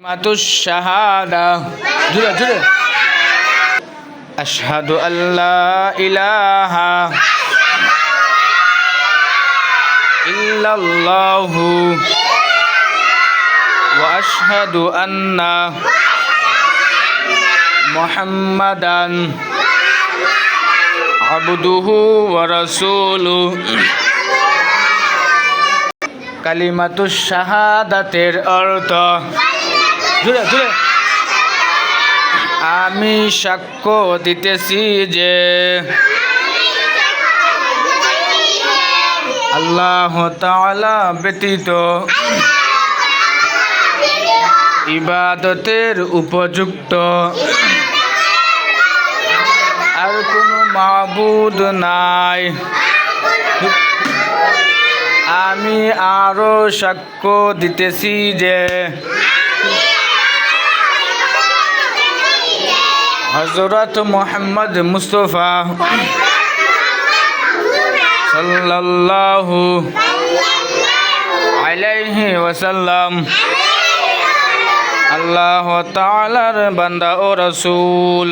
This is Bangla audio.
كلمة الشهادة جدا جدا أشهد أن لا إله إلا الله وأشهد أن محمدا عبده ورسوله كلمة الشهادة أرضه জুড়ে জুড়ে। আমি সাক্ষ্য দিতেছি যে আল্লাহ তাআলা ব্যতীত ইবাদতের উপযুক্ত আর কোনো মাবুদ নাই। আমি আরও সাক্ষ্য দিতেছি যে হজরত মোহাম্মদ মুস্তফা সাল্লাল্লাহু আলাইহি ওয়াসাল্লাম আল্লাহ তাআলার বান্দা ও রসুল